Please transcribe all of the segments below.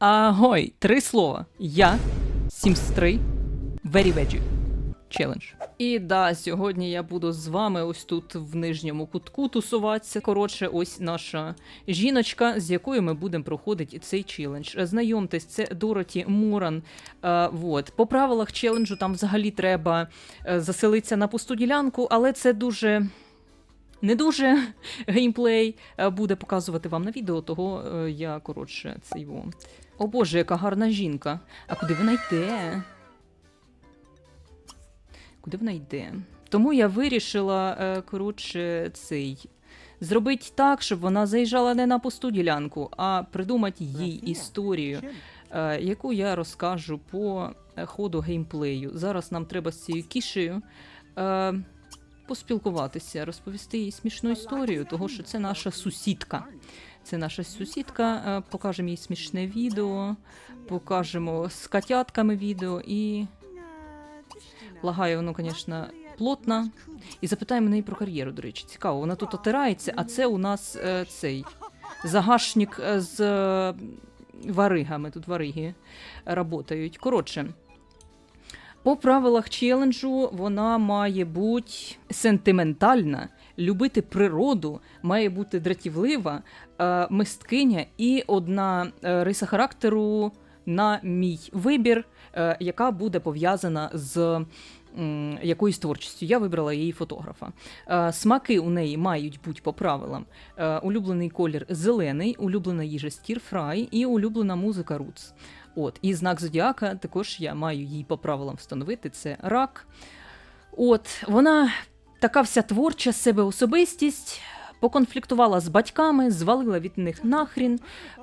Агой, три слова. Я, Sims 3, Very Veggie. Челендж. І да, сьогодні я буду з вами ось тут в нижньому кутку тусуватися. Коротше, ось наша жіночка, з якою ми будемо проходити цей челендж. Знайомтесь, це Дороті Муран. Е, вот. По правилах челенджу там взагалі треба е, заселитися на пусту ділянку, але це дуже. Не дуже геймплей е, буде показувати вам на відео, того е, я коротше це його. О боже, яка гарна жінка. А куди вона йде? Куди вона йде? Тому я вирішила, е, коротше, цей. Зробити так, щоб вона заїжджала не на пусту ділянку, а придумати їй історію, е, яку я розкажу по е, ходу геймплею. Зараз нам треба з цією кішею поспілкуватися, розповісти їй смішну історію, того що це наша сусідка. Це наша сусідка. е, Покажемо їй смішне відео, покажемо з котятками відео і лагає воно, звісно, плотно. І запитаємо неї про кар'єру, до речі. Цікаво, вона тут отирається, а це у нас е, цей загашник е, з варигами. Тут вариги работають. Коротше. По правилах челенджу вона має бути сентиментальна, любити природу, має бути дратівлива, е, мисткиня і одна е, риса характеру на мій вибір, е, яка буде пов'язана з якоюсь творчістю. Я вибрала її фотографа. Смаки у неї мають бути по правилам. Улюблений колір зелений, улюблена їжа стір-фрай і улюблена музика Roots. От, і знак зодіака також я маю їй по правилам встановити. Це рак. От, вона така вся творча себе особистість. Поконфліктувала з батьками, звалила від них нахрін,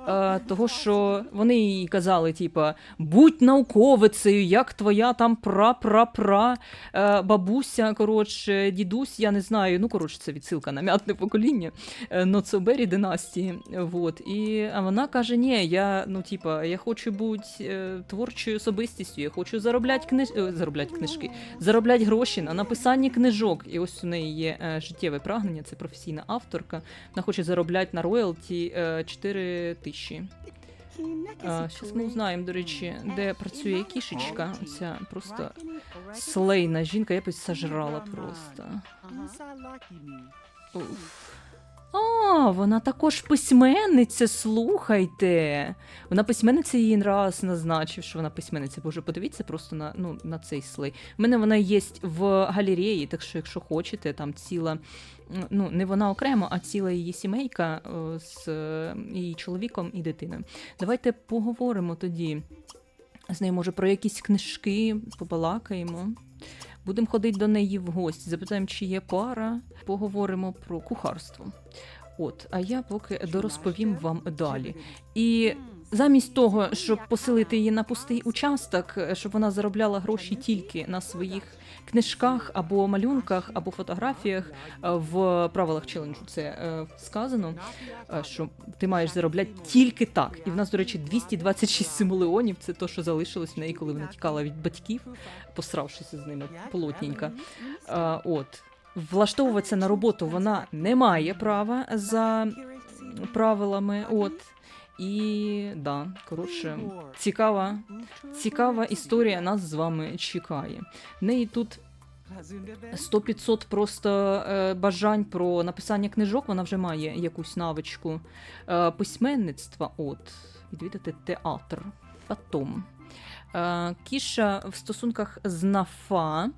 е, того що вони їй казали, типа, будь науковицею, як твоя там пра-пра-пра е, бабуся, коротше, дідусь, я не знаю. Ну, коротше, це відсилка на м'ятне покоління е, Ноцобері династії. Вот. І, а вона каже: ні, я, ну, типа, я хочу бути е, творчою особистістю, я хочу заробляти книж... е, заробляти книжки, заробляти гроші на написанні книжок. І ось у неї є е, життєве прагнення, це професійна авторка. Вона хоче заробляти на роялті е, 4 тисячі. Зараз ми узнаємо, до речі, де працює кішечка. Оця просто слейна жінка, я б сожрала просто. Уф. А, вона також письменниця, слухайте. Вона письменниця її раз назначив, що вона письменниця. Боже, подивіться просто на, ну, на цей слей. У мене вона є в галереї, так що, якщо хочете, там ціла. Ну, не вона окремо, а ціла її сімейка з е, її чоловіком і дитиною. Давайте поговоримо тоді з нею, може, про якісь книжки, побалакаємо. Будемо ходити до неї в гості, запитаємо, чи є пара, поговоримо про кухарство. От, а я поки дорозповім вам далі. І замість того, щоб поселити її на пустий участок, е, щоб вона заробляла гроші тільки на своїх книжках або малюнках, або фотографіях, е, в правилах челенджу це е, сказано, що ти маєш заробляти тільки так. І в нас, до речі, 226 симулеонів це то, що залишилось в неї, коли вона тікала від батьків, посравшися з ними плотненько. Е, От. Влаштовуватися на роботу вона не має права за правилами. От. І да, коротше, цікава, цікава історія нас з вами чекає. В неї тут 100-500 просто е, бажань про написання книжок, вона вже має якусь навичку е, письменництва. От, відвідати театр. Потом. Е, Кіша в стосунках з Нафа.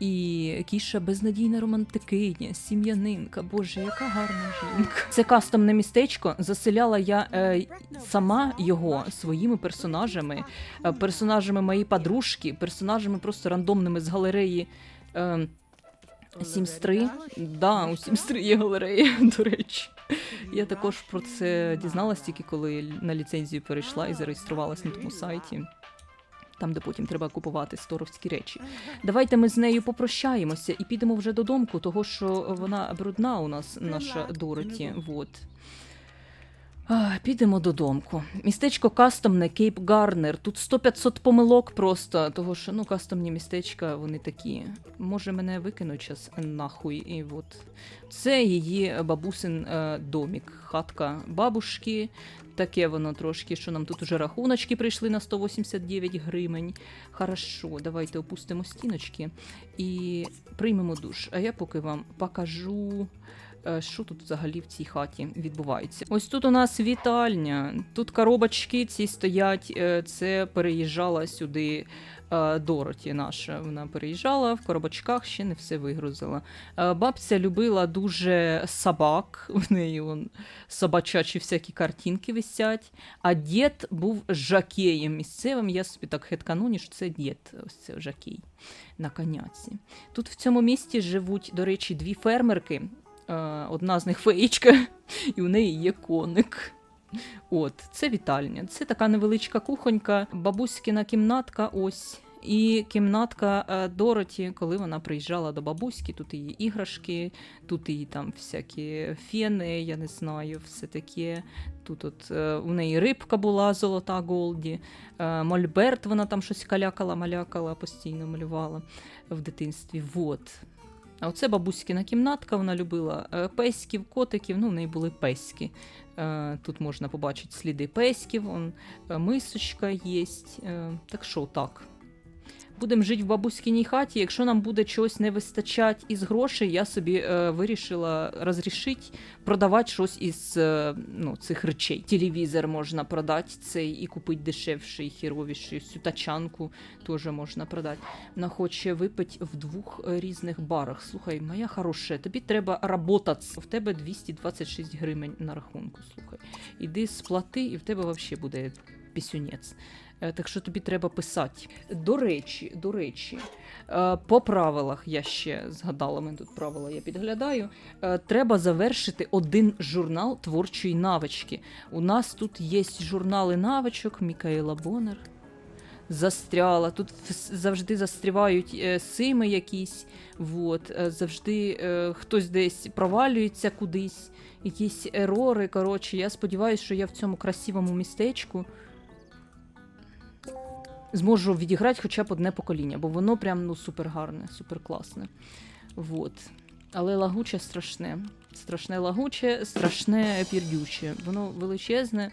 І Кіша безнадійна романтикиня, сім'янинка. Боже, яка гарна жінка. Це кастомне містечко. Заселяла я е, сама його своїми персонажами, е, персонажами моєї подружки, персонажами просто рандомними з галереї. Е, 3. Да, у 3 є галерея, до речі. Я також про це дізналась тільки коли на ліцензію перейшла і зареєструвалась на тому сайті. Там, де потім треба купувати сторовські речі. Давайте ми з нею попрощаємося і підемо вже додому, того що вона брудна у нас, наша Дороті. Вот. Підемо додому. Містечко кастомне Кейп Гарнер. Тут 100-500 помилок просто, того що ну кастомні містечка, вони такі. Може мене викинуть час нахуй. І от. Це її бабусин е, домік, хатка бабушки. таке воно трошки, що нам тут уже рахуночки прийшли на 189 гривень. Хорошо, давайте опустимо стіночки і приймемо душ. А я поки вам покажу. Е, Що тут взагалі в цій хаті відбувається? Ось тут у нас вітальня. Тут коробочки ці стоять. е, Це переїжджала сюди е, Дороті наша. Вона переїжджала в коробочках, ще не все вигрузила. Бабця любила дуже собак. В неї вон собачачі всякі картинки висять. А дід був жакеєм місцевим. Я собі так хеткану, що це дід, ось це жакей на коняці. Тут в цьому місті живуть, до речі, дві фермерки. Е, Одна з них феєчка, і у неї є коник. От, це вітальня. Це така невеличка кухонька, бабуськина кімнатка, ось. І кімнатка е, Дороті, коли вона приїжджала до бабуськи, тут її іграшки, тут її там всякі фени, я не знаю, все таке. Тут от е, у неї рибка була золота Голді, Мольберт, вона там щось калякала, малякала, постійно малювала в дитинстві. Вот. А оце бабуськіна кімнатка, вона любила е, песьків, котиків, ну, в неї були песьки. Е, Тут можна побачити сліди песьків, он, е, мисочка є. Так що так. Будемо жити в бабуськиній хаті. Якщо нам буде чогось не вистачати із грошей, я собі е, вирішила розрішити продавати щось із е, ну, цих речей. Телевізор можна продати цей і купити дешевший, хіровіший. Всю тачанку теж можна продати. Вона хоче випити в двох різних барах. Слухай, моя хороша, тобі треба работати. В тебе 226 гривень на рахунку. Слухай, іди сплати, і в тебе взагалі буде пісюнець. Е, Так що тобі треба писати. До речі, до речі, е, по правилах я ще згадала, ми тут правила я підглядаю. е, Треба завершити один журнал творчої навички. У нас тут є журнали навичок Мікаела Бонер. Застряла. Тут завжди застрівають сими якісь. Вот, е, завжди хтось десь провалюється кудись, якісь ерори. Коротше, я сподіваюся, що я в цьому красивому містечку зможу відіграти хоча б одне покоління, бо воно прям ну супер гарне, супер класне. Вот. Але лагуче страшне. Страшне лагуче, страшне пірдюче. Воно величезне,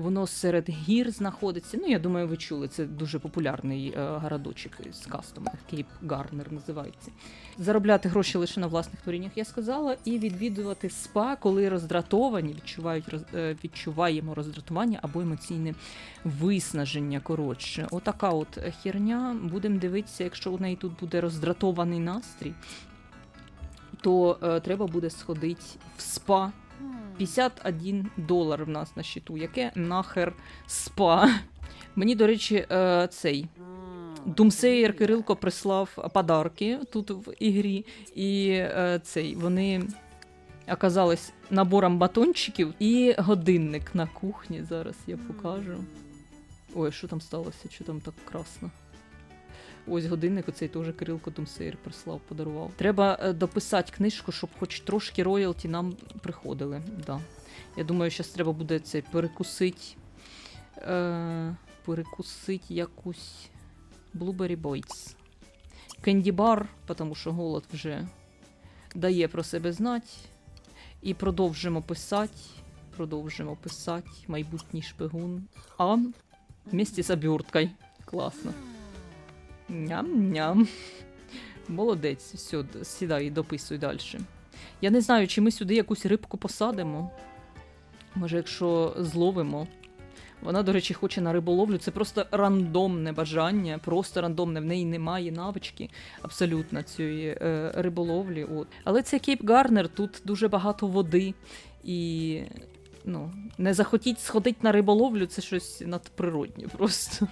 воно серед гір знаходиться. Ну, я думаю, ви чули, це дуже популярний е, городочок з кастомних, Кейп Гарнер називається. Заробляти гроші лише на власних творіннях, я сказала, і відвідувати спа, коли роздратовані, відчувають е, відчуваємо роздратування або емоційне виснаження. Коротше, отака от херня. Будемо дивитися, якщо у неї тут буде роздратований настрій, то е, треба буде сходити в спа. 51 долар в нас на щиту. Яке нахер спа? Мені, до речі, е, цей Думсеєр Кирилко прислав подарки тут в ігрі, і е, цей вони оказались набором батончиків і годинник на кухні. Зараз я покажу. Ой, що там сталося? Що там так красно? Ось годинник, оцей теж Кирилко Думсеєр прислав, подарував. Треба е, дописати книжку, щоб хоч трошки роялті нам приходили. Да. Я думаю, зараз треба буде це перекусити. Е, перекусити якусь Blueberry Boys. Candy Bar, тому що голод вже дає про себе знати. І продовжимо писати. Продовжимо писати майбутній шпигун. А вместе з оберткою. Класно. Ням-ням. Молодець, все, сідай і дописуй далі. Я не знаю, чи ми сюди якусь рибку посадимо. Може, якщо зловимо. Вона, до речі, хоче на риболовлю. Це просто рандомне бажання, просто рандомне. В неї немає навички абсолютно цієї е, риболовлі. От. Але це Кейп Гарнер, тут дуже багато води. І ну, не захотіть сходити на риболовлю, це щось надприроднє просто.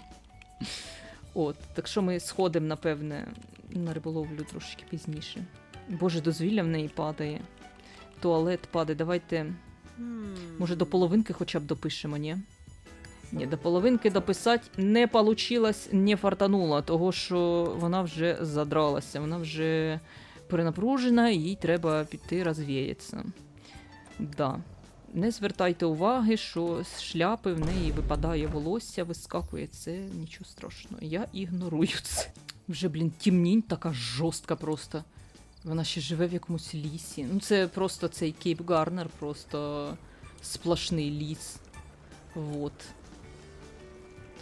От, так що ми сходимо, напевне, на риболовлю трошки пізніше. Боже, дозвілля в неї падає. Туалет падає. Давайте, може, до половинки хоча б допишемо, ні? Ні, до половинки дописати не получилось, не фартануло, того що вона вже задралася, вона вже перенапружена, їй треба піти розвіятися. Да. Не звертайте уваги, що з шляпи в неї випадає волосся, вискакує. Це нічого страшного. Я ігнорую це. Вже, блін, тімнінь така жорстка просто. Вона ще живе в якомусь лісі. Ну, це просто цей Кейп Гарнер, просто сплошний ліс. Вот.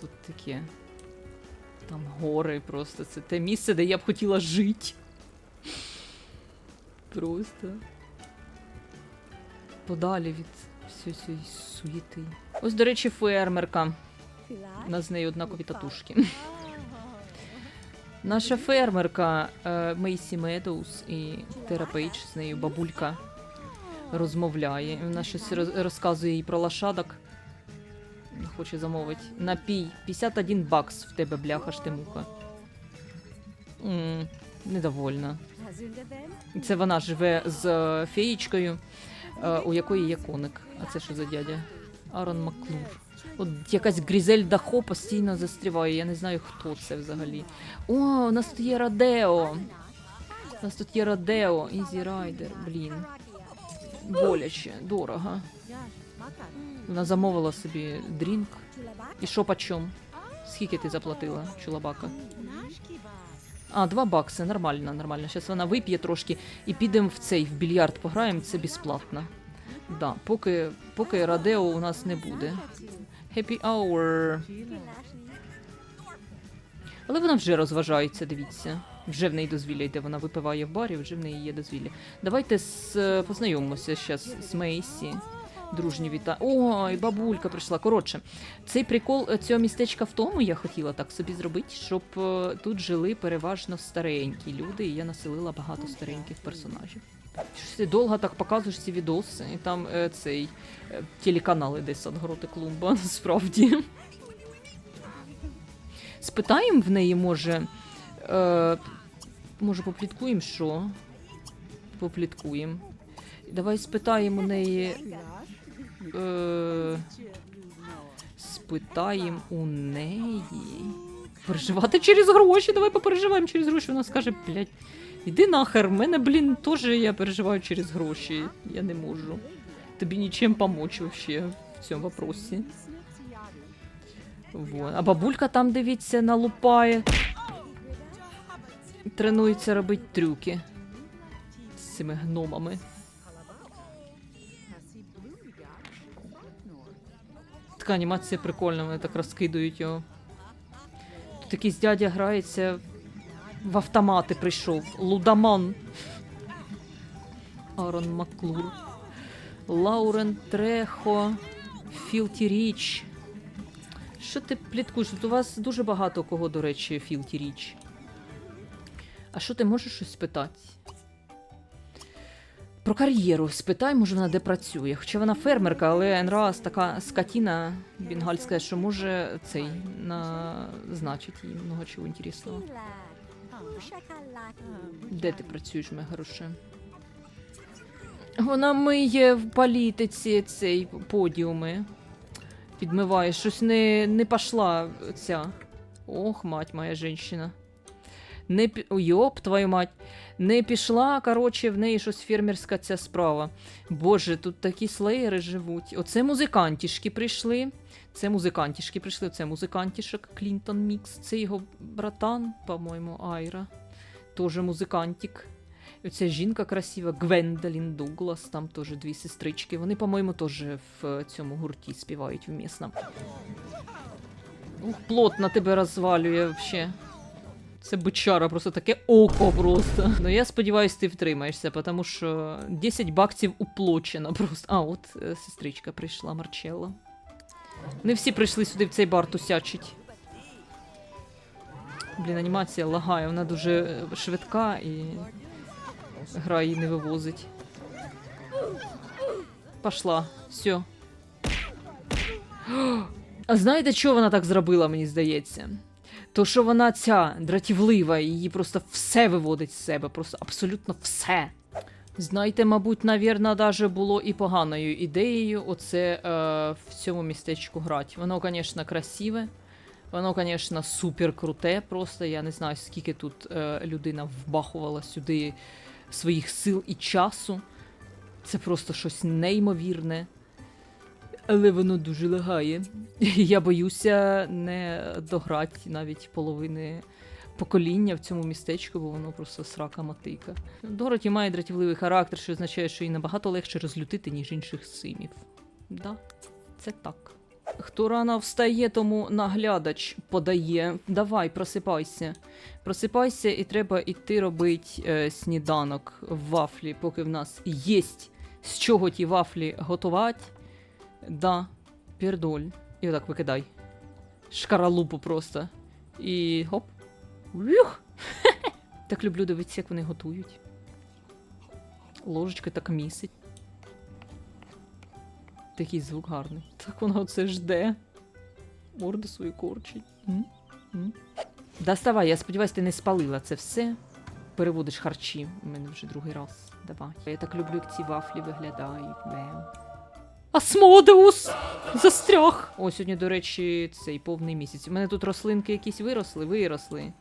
Тут таке. Там гори просто. Це те місце, де я б хотіла жити. Просто. Подалі від всієї цієї суєти. Ось, до речі, фермерка. У нас з нею однакові татушки. Наша фермерка е, Мейсі Медоуз і Тера Пейдж, з нею бабулька розмовляє. Вона щось розказує їй про лошадок. Хоче замовити. Напій. 51 бакс в тебе, бляха штемуха. м недовольна. Це вона живе з е, феєчкою, у якої є коник. А це що за дядя? Арон Маклур. От якась Грізельда Хо постійно застріває. Я не знаю, хто це взагалі. О, у нас тут є Радео. У нас тут є Радео, Ізі Райдер, блін. Боляче, дорого. Вона замовила собі дрінк. І що почем? Скільки ти заплатила, чулабака? А, 2 бакси, нормально, нормально. Зараз вона вип'є трошки і підемо в цей в більярд пограємо, це безплатно. Да, поки, поки Радео у нас не буде. Happy hour. Але вона вже розважається, дивіться. Вже в неї дозвілля йде, вона випиває в барі, вже в неї є дозвілля. Давайте з, познайомимося зараз з Мейсі. Дружні віта. Ой, бабулька прийшла. Коротше, цей прикол е, цього містечка в тому, я хотіла так собі зробити, щоб е, тут жили переважно старенькі люди, і я населила багато стареньких персонажів. Щось ти довго так показуєш ці відоси, і там е, цей е, телеканал іде Сангроти Клумба, насправді. Спитаємо в неї, може. Е, може, попліткуємо, що? Попліткуємо. Давай спитаємо у неї. Е, спитаємо у неї. Переживати через гроші. Давай попереживаємо через гроші. Вона скаже, блядь, іди нахер, в мене, блін, теж я переживаю через гроші. Я не можу. Тобі нічим помочь вообще в цьому вопросі. Вот. А бабулька там, дивіться, налупає. Тренується робити трюки з цими гномами. Така анімація прикольна, вони так розкидують його. Тут якийсь дядя грається в автомати прийшов. Лудаман. Арон Маклур. Лаурен Трехо. Філті Річ. Що ти пліткуєш? Тут у вас дуже багато кого, до речі, Філті Річ. А що ти можеш щось спитати? Про кар'єру спитай, може вона де працює. Хоча вона фермерка, але раз така скотіна бенгальська, що може цей назначить їй много чого інтересного. Де ти працюєш, моя хороша? Вона миє в політиці цей подіуми. Підмиває. Щось не, не пошла ця. Ох, мать моя жінка. Не йоп, твою мать. Не пішла, коротше, в неї щось фермерська ця справа. Боже, тут такі слеєри живуть. Оце музикантішки прийшли. Це музикантішки прийшли, це музикантішок Клінтон Мікс. Це його братан, по-моєму, Айра. Тоже музикантик. Оця жінка красива, Гвендолін Дуглас, там теж дві сестрички. Вони, по-моєму, теж в цьому гурті співають вмісно. Ух, плотно тебе розвалює взагалі. Це бичара, просто таке око просто. Ну я сподіваюся, ти втримаєшся, тому що 10 баксів уплочено просто. А, от е, сестричка прийшла, Марчелла. Не всі прийшли сюди в цей бар тусячить. Блін, анімація лагає, вона дуже е, швидка і гра її не вивозить. Пошла, все. А знаєте, що вона так зробила, мені здається? То, що вона ця дратівлива, її просто все виводить з себе, просто абсолютно все. Знаєте, мабуть, навірно, даже було і поганою ідеєю оце е, в цьому містечку грати. Воно, звісно, красиве. Воно, звісно, супер круте. Просто я не знаю, скільки тут е, людина вбахувала сюди своїх сил і часу. Це просто щось неймовірне. Але воно дуже лагає. Я боюся не дограти навіть половини покоління в цьому містечку, бо воно просто срака мотика. Дороті має дратівливий характер, що означає, що їй набагато легше розлютити, ніж інших симів. Да, це так. Хто рано встає, тому наглядач подає. Давай, просипайся. Просипайся, і треба йти робити е, сніданок в вафлі, поки в нас є з чого ті вафлі готувати. Да, пердоль. І отак викидай. Шкаралупу просто. І гоп. Вюх! Так люблю дивитися, як вони готують. Ложечка так місить. Такий звук гарний. Так вона оце жде. Морду свою корчить. Доставай, я сподіваюся, ти не спалила це все. Переводиш харчі. У мене вже другий раз. Давай. Я так люблю, як ці вафлі виглядають. Асмодеус! Застряг! О, сьогодні, до речі, цей повний місяць. У мене тут рослинки якісь виросли, виросли.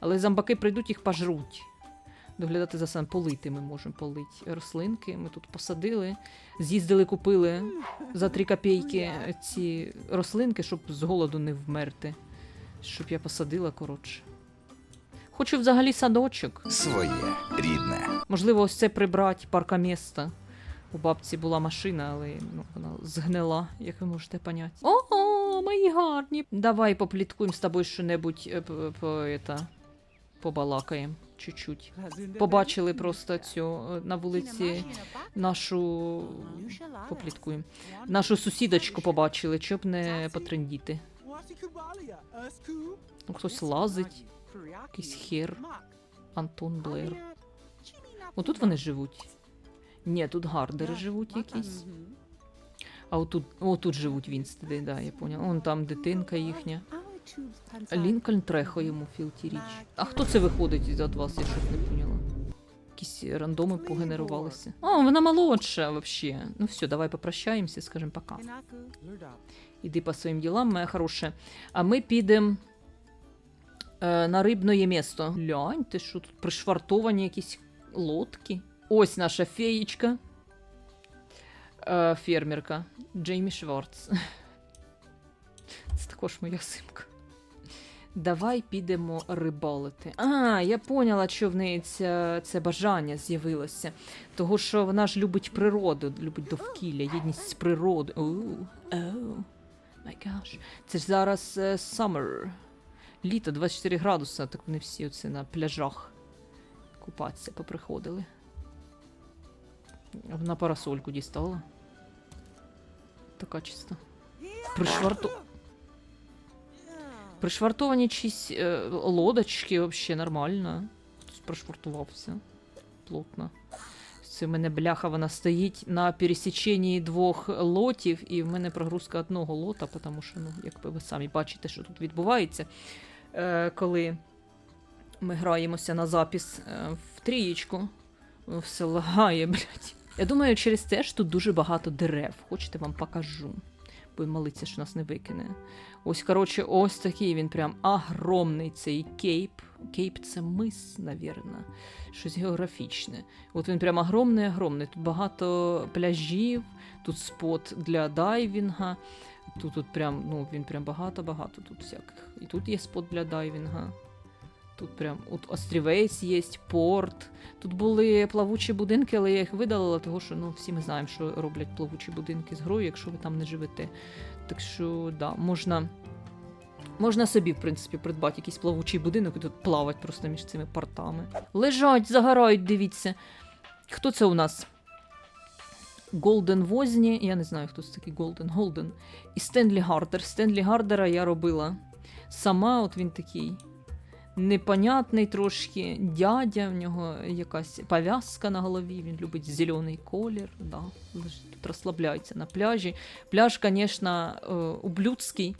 Але зомбаки прийдуть, їх пожруть. Доглядати за сам полити ми можемо полити рослинки. Ми тут посадили, з'їздили, купили за 3 копійки ці рослинки, щоб з голоду не вмерти. Щоб я посадила, коротше. Хочу взагалі садочок. Своє рідне. Можливо, ось це прибрати паркомісто. У бабці була машина, але ну, вона згнила, як ви можете поняти. О, мої гарні. Давай попліткуємо з тобою що-небудь е, побалакаємо чуть-чуть. Побачили просто цю е, на вулиці нашу попліткуємо. Нашу сусідочку побачили, щоб не потрендіти. Ну, хтось лазить, якийсь хер, Антон Блер. Отут вони живуть. Ні, тут гардери живуть якісь. А отут, отут живуть Вінстеди, да, я поняла. Вон там дитинка їхня. Лінкольн Трехо йому філті річ. А хто це виходить від вас, я щось не поняла? Якісь рандоми погенерувалися. О, вона молодша вообще. Ну все, давай попрощаємося, скажемо пока. Іди по своїм ділам, моя хороша. А ми підемо е, на рибне місто. Гляньте, що тут пришвартовані якісь лодки. Ось наша феєчка. Е, фермерка Джеймі Шварц. Це також моя симка. Давай підемо рибалити. А, я поняла, що в неї це, це бажання з'явилося. Того, що вона ж любить природу, любить довкілля, єдність з природою. Оу, оу. Це ж зараз е, summer. Літо 24 градуса, так вони всі оце на пляжах купатися поприходили. На парасольку дістала. Така чиста. Пришварту... Пришвартовані чись е, лодочки вообще нормально. Хтось пришвартувався. Плотно. Це в мене бляха, вона стоїть на пересіченні двох лотів, і в мене прогрузка одного лота, тому що, ну, як ви самі бачите, що тут відбувається, е, коли ми граємося на запис е, в трієчку. Все лагає, блядь. Я думаю, через те ж тут дуже багато дерев. Хочете, вам покажу. Будемо молитися, що нас не викине. Ось, коротше, ось такий він прям огромний цей кейп. Кейп це мис, навірно. Щось географічне. От він прям огромний, огромний. Тут багато пляжів, тут спот для дайвінга. Тут, тут прям, ну, він прям багато-багато тут всяких. І тут є спот для дайвінга. Тут прям от острівець є, порт. Тут були плавучі будинки, але я їх видалила, тому що ну, всі ми знаємо, що роблять плавучі будинки з грою, якщо ви там не живете. Так що, да, можна, можна собі, в принципі, придбати якийсь плавучий будинок і тут плавати просто між цими портами. Лежать, загорають, дивіться. Хто це у нас? Голден Возні, я не знаю, хто це такий Голден, Голден. І Стенлі Гардер. Стенлі Гардера я робила сама, от він такий непонятний трошки дядя, в нього якась пов'язка на голові, він любить зелений колір. Да. Тут розслабляється на пляжі. Пляж, звісно, е, ублюдський.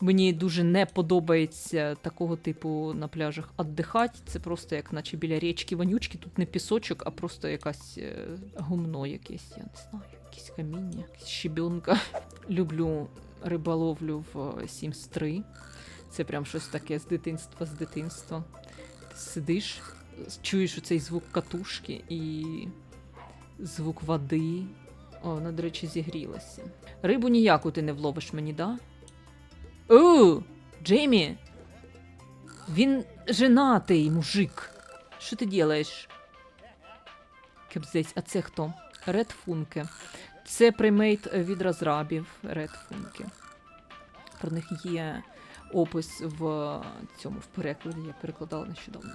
Мені дуже не подобається такого типу на пляжах віддихати. Це просто як наче біля річки вонючки. Тут не пісочок, а просто якась е, гумно якесь, я не знаю, якісь каміння, якась щебенка. Люблю риболовлю в е, Sims 3. Це прям щось таке з дитинства, з дитинства. Ти сидиш, чуєш оцей звук катушки і звук води. О, вона, до речі, зігрілася. Рибу ніяку ти не вловиш мені, да? О, Джеймі! Він женатий, мужик. Що ти робиш? Кепзець, а це хто? Ред Функе. Це примейт від розрабів Ред Функе. Про них є опис в цьому в перекладі. Я перекладала нещодавно.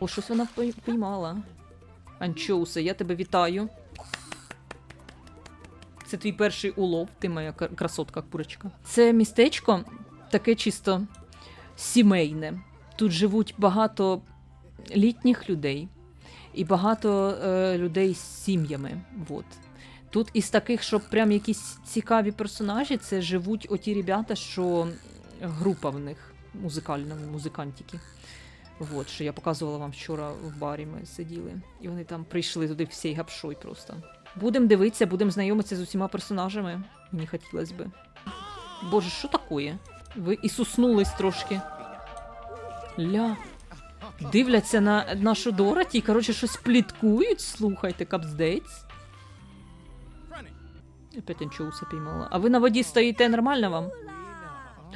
О, щось вона пой- поймала. Анчоусе, я тебе вітаю. Це твій перший улов, ти моя красотка курочка. Це містечко таке чисто сімейне. Тут живуть багато літніх людей і багато е, людей з сім'ями. Вот. Тут із таких, що прям якісь цікаві персонажі, це живуть оті ребята, що група в них музикальна, музикантики. Вот, що я показувала вам вчора в барі. Ми сиділи, і вони там прийшли туди всією гапшой просто. Будемо дивитися, будемо знайомитися з усіма персонажами. Мені хотілося би. Боже, що таке? Ви ісуснулись трошки. Ля. Дивляться на нашу Дороті і, коротше, щось пліткують, слухайте, капздець. Опять анчоуса піймала. А ви на воді стоїте нормально вам?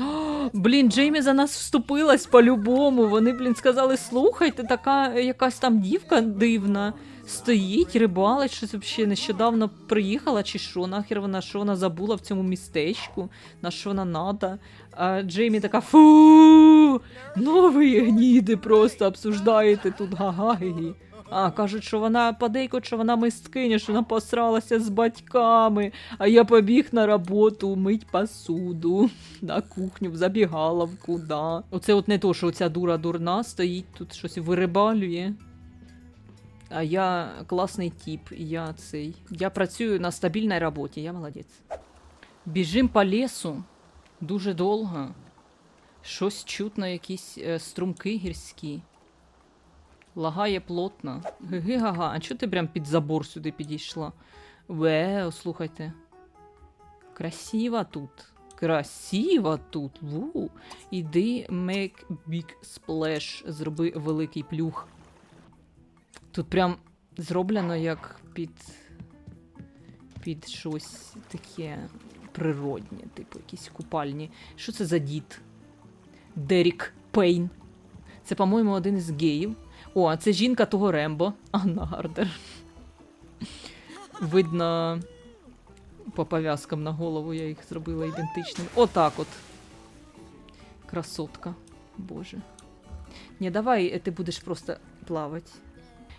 О, блін, Джеймі за нас вступилась по-любому. Вони, блін, сказали: слухайте, така якась там дівка дивна. Стоїть, рибалить, щось взагалі нещодавно приїхала, чи що, нахер вона що вона забула в цьому містечку, на що вона надо. А Джеймі така фу. Ну гніди просто обсуждаєте тут га-га-гі. А, кажуть, що вона подейкують, що вона мисткиня, що вона посралася з батьками, а я побіг на роботу мить посуду на кухню, в забігаловку, да. Оце от не то, що оця дура дурна стоїть тут щось вирибалює. А я класний тип, я цей. Я працюю на стабільній роботі, я молодець. Біжим по лісу дуже довго. Щось чутно, якісь е, струмки гірські. Лагає плотно. Гиги-гага, а чого ти прям під забор сюди підійшла? Вео, слухайте. Красиво тут. Красиво тут. Ву. Іди make big splash. Зроби великий плюх. Тут прям зроблено як під. Під щось таке природнє, типу, якісь купальні. Що це за дід? Дерік Пейн. Це, по-моєму, один із геїв. О, це жінка того Рембо. Анна Гардер. Видно, по пов'язкам на голову я їх зробила ідентичними. Отак от. Красотка. Боже. Ні, давай е, ти будеш просто плавати.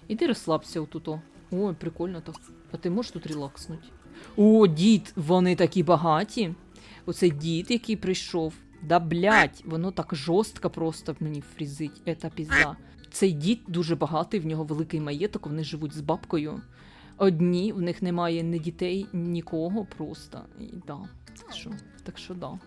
Іди розслабся отут. о. Ой, прикольно так. А ти можеш тут релакснути? О, дід, вони такі багаті. Оцей дід, який прийшов. Да блять, воно так жорстко просто мені фрізить. Ета пізда. Цей дід дуже багатий, в нього великий маєток, вони живуть з бабкою. Одні, в них немає ні дітей, нікого просто. І, да. Так що, так що да.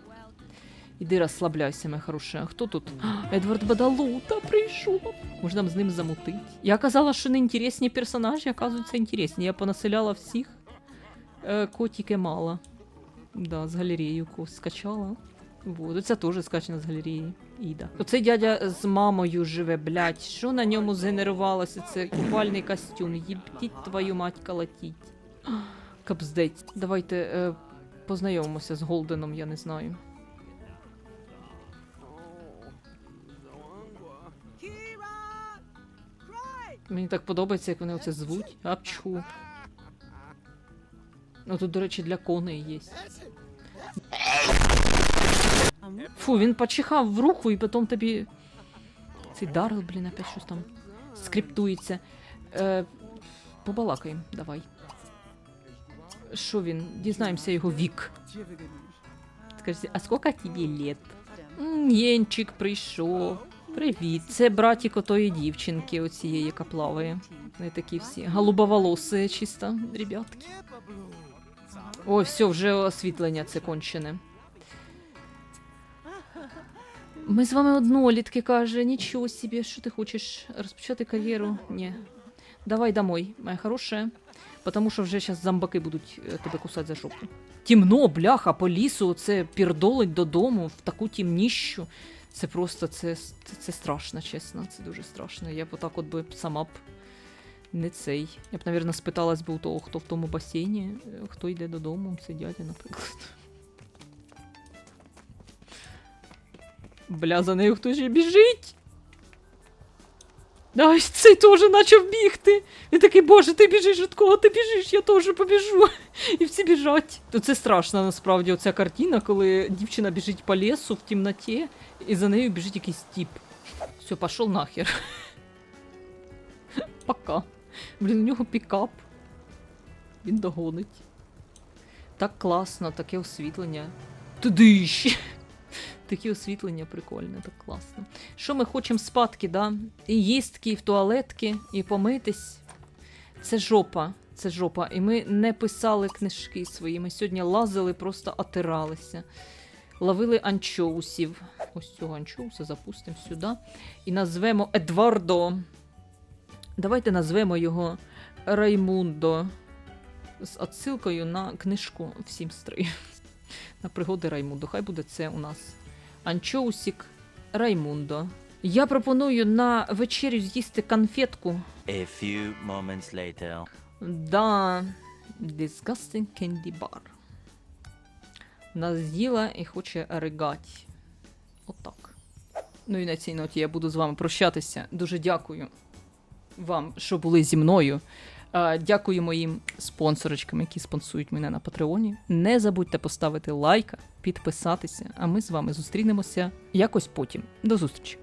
Іди розслабляйся, моя хороша. Хто тут? Едвард Бадалута прийшов. Можна з ним замутить. Я казала, що не інтересні персонажі, оказуються інтересні. Я понаселяла всіх. Е, котики мало. Да, з галереї скачала. Вот, оця теж скачана з галереї. Іда. Оцей дядя з мамою живе, блядь. Що на ньому згенерувалося? Це купальний костюм. Їбтіть твою мать колотіть. Капздець. Давайте е, познайомимося з Голденом, я не знаю. Мені так подобається, як вони оце звуть. Апчху. Ну тут, до речі, для коней є. Фу, він почихав в руку і потім тобі. Цей Дарл, блін, опять щось там скриптується. Е, побалакаємо, давай. Що він? Дізнаємося його вік. Скажіть, а скільки тобі лет? Єнчик прийшов. Привіт. Це братик отої дівчинки, оцієї, яка плаває. Вони такі всі голубоволоси чисто, ребятки. Ой, все, вже освітлення це кончене. Ми з вами однолітки, каже, нічого собі, що ти хочеш розпочати кар'єру? Ні. Давай домой, моя хороша. Потому що вже зараз зомбаки будуть е, тебе кусати за жопу. Тімно, бляха, по лісу, це пірдолить додому в таку тімніщу. Це просто це, це, це страшно, чесно. Це дуже страшно. Я б отак от би сама б не цей. Я б, навірно, спиталась би у того, хто в тому басейні, е, хто йде додому, це дядя, наприклад. Бля, за нею хтось біжить. Ай, цей теж почав бігти. Він такий, боже, ти біжиш від кого ти біжиш, я теж побіжу. І всі біжать. То це страшно насправді, оця картина, коли дівчина біжить по лісу в темноті, і за нею біжить якийсь тіп. Все, пішов нахер. Пока. Блін, у нього пікап. Він догонить. Так класно, таке освітлення. Туди ще. Таке освітлення прикольне, так класно. Що ми хочемо спадки, да? І їстки, і в туалетки, і помитись. Це жопа. Це жопа. І ми не писали книжки свої. Ми сьогодні лазили, просто отиралися. Ловили анчоусів. Ось цього анчоуса запустимо сюди. І назвемо Едвардо. Давайте назвемо його Раймундо. З отсилкою на книжку в Сімстри. На пригоди Раймундо. Хай буде це у нас. Анчоусік Раймундо. Я пропоную на вечерю з'їсти конфетку. A few moments later. Да, Disgusting Candy Bar. Вона з'їла і хоче ригати. Отак. Ну і на цій ноті я буду з вами прощатися. Дуже дякую вам, що були зі мною. Дякую моїм спонсорочкам, які спонсують мене на Патреоні. Не забудьте поставити лайка, підписатися, а ми з вами зустрінемося якось потім. До зустрічі!